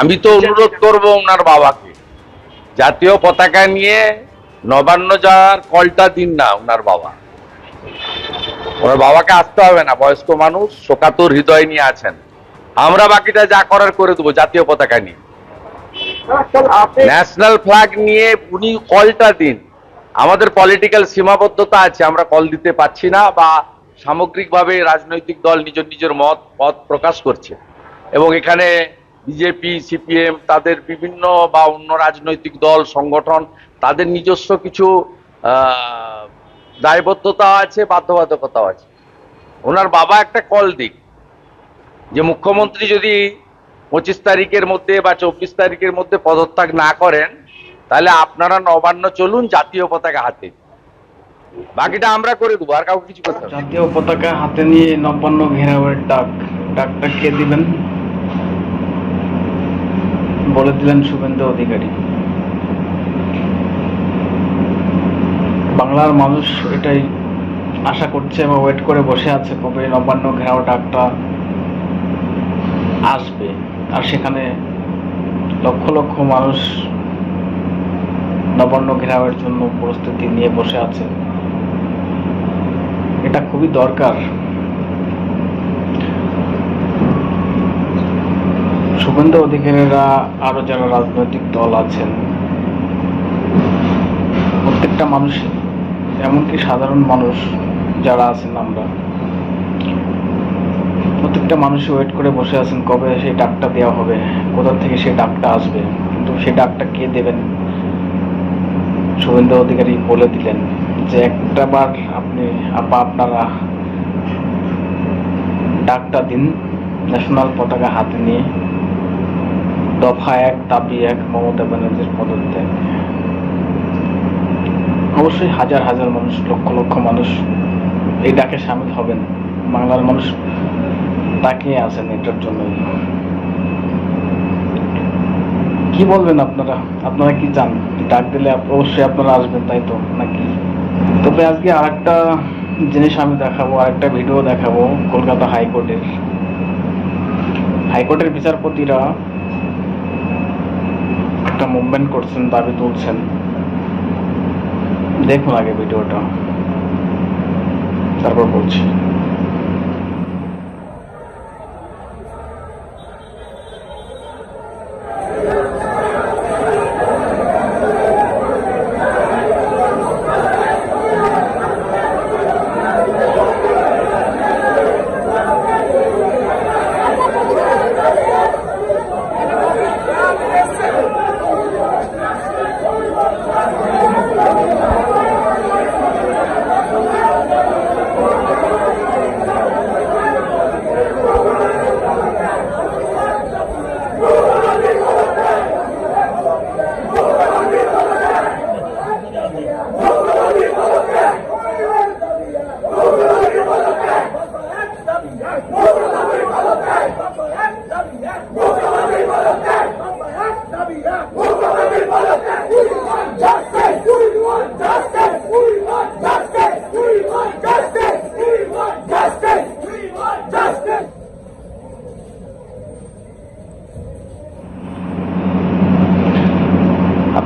আমি তো অনুরোধ করব ওনার বাবাকে। জাতীয় পতাকা নিয়ে নবান্ন যাওয়ার কলটা দিন না ওনার বাবা। ওনার বাবাকে আসতে হবে না, বয়স্ক মানুষ, শোকাতুর হৃদয় নিয়ে আছেন। আমরা বাকিটা যা করার করে দেবো, জাতীয় পতাকা নিয়ে। ন্যাশনাল ফ্ল্যাগ নিয়ে উনি কলটা দিন। আমাদের পলিটিক্যাল সীমাবদ্ধতা আছে, আমরা কল দিতে পাচ্ছি না বা সামগ্রিকভাবে রাজনৈতিক দল নিজ নিজের মত, পথ প্রকাশ করছে। এবং এখানে বিজেপি সিপিএম তাদের বিভিন্ন বা অন্য রাজনৈতিক দল, সংগঠন, তাদের নিজস্ব কিছু দায়বদ্ধতা আছে, বাধ্যবাধকতাও আছে। ওনার বাবা একটা কল দিক, যে মুখ্যমন্ত্রী যদি পঁচিশ তারিখের মধ্যে বা চব্বিশ তারিখের মধ্যে পদত্যাগ না করেন, তাহলে আপনারা নবান্ন চলুন জাতীয় পতাকা হাতে। বাকিটা আমরা করে দেবো, আর কাউকে কিছু জাতীয় পতাকা হাতে নিয়ে নবান্ন ঘেরাওয়ের ডাক, ডাকটা কে দিবেন? বলে দিলেন শুভেন্দু অধিকারী। বাংলার মানুষ এটাই আশা করছে এবং ওয়েট করে বসে আছে, কবে নবান্ন ঘেরাও ডাকটা আসবে। আর সেখানে লক্ষ লক্ষ মানুষ নবান্ন ঘেরাওয়ের জন্য প্রস্তুতি নিয়ে বসে আছে। এটা খুবই দরকার। শুভেন্দু অধিকারীরা আরও যারা রাজনৈতিক দল আছেন, প্রত্যেকটা মানুষ, এমনকি সাধারণ মানুষ যারা আছেন আমরা, প্রত্যেকটা মানুষ ওয়েট করে বসে আছেন কবে সেই ডাকটা দেওয়া হবে, কোথা থেকে সেই ডাকটা আসবে, কিন্তু সেই ডাকটা কে দেবেন? শুভেন্দু অধিকারী বলে দিলেন যে একটা বার আপনি, আপা আপনারা ডাকটা দিন ন্যাশনাল পতাকা হাতে নিয়ে দফা এক, দাবি এক মমতা ব্যানার্জির পদত্যাগ। অবশ্যই হাজার হাজার মানুষ, লক্ষ লক্ষ মানুষ এই ডাকে সামিল হবেন। বাংলার মানুষ তাকিয়ে আছেন এটার জন্য কি বলবেন আপনারা? আপনারা কি চান? ডাক দিলে অবশ্যই আপনারা আসবেন, তাই তো? নাকি? তবে আজকে আরেকটা জিনিস আমি দেখাবো আর একটা ভিডিও দেখাবো কলকাতা হাইকোর্টের। হাইকোর্টের বিচারপতিরা একটা মুভমেন্ট করছেন দাবি তুলছেন। দেখুন আগে ভিডিওটা তারপর বলছি।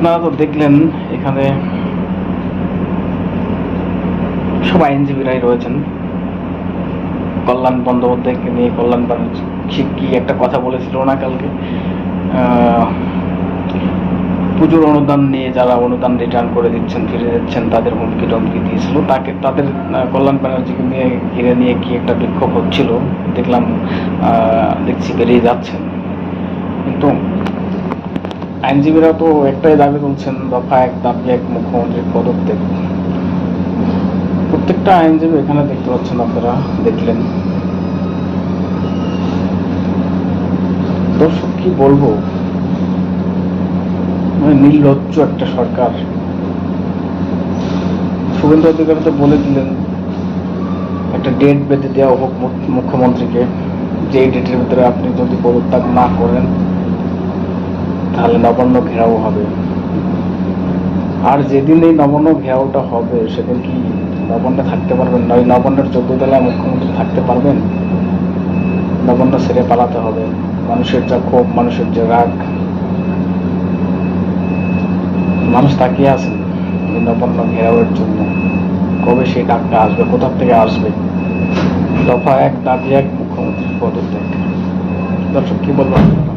আপনারা তো দেখলেন এখানে সব আইনজীবীরাই রয়েছেন। কল্যাণ বন্দ্যোপাধ্যায়কে নিয়ে কল্যাণ ব্যানার্জি সে কি একটা কথা বলেছিল না কালকে? পুজোর অনুদান নিয়ে যারা অনুদান রিটার্ন করে দিচ্ছেন, ফিরে দিচ্ছেন, তাদের হুমকি টমকি দিয়েছিল। তাকে তাদের কল্যাণ ব্যানার্জিকে নিয়ে, ঘিরে নিয়ে কি একটা বিক্ষোভ হচ্ছিল? দেখলাম দেখছি বেরিয়ে যাচ্ছেন কিন্তু আইনজীবীরা তো একটাই দাবি তুলছেন, দফা এক, দাবি এক মুখ্যমন্ত্রীর পদত্যাগ। প্রত্যেকটা আইনজীবী এখানে দেখতে পাচ্ছেন আপনারা, দেখলেন। দর্শক, কি বলব? মানে নির্লজ্জ একটা সরকার। শুভেন্দু অধিকারী তো বলে দিলেন, একটা ডেট বেঁধে দেওয়া হোক মুখ- মুখ্যমন্ত্রীকে। যে ডেটের ভিতরে আপনি যদি পদত্যাগ না করেন তাহলে নবান্ন ঘেরাও হবে। আর যেদিন এই নবান্ন ঘেরাওটা হবে, সেদিন কি নবান্নে থাকতে পারবেন? না, ওই নবান্নের চোদ্দ তলায় মুখ্যমন্ত্রী থাকতে পারবেন? নবান্ন ছেড়ে পালাতে হবে। মানুষের যা ক্ষোভ, মানুষের যে রাগ, মানুষ তাকিয়ে আছেন নবান্ন ঘেরাওয়ের জন্য। কবে সেই ডাকটা আসবে? কোথা থেকে আসবে? দফা এক, দাবি এক, মুখ্যমন্ত্রীর পদত্যাগ। দর্শক, কি বলবেন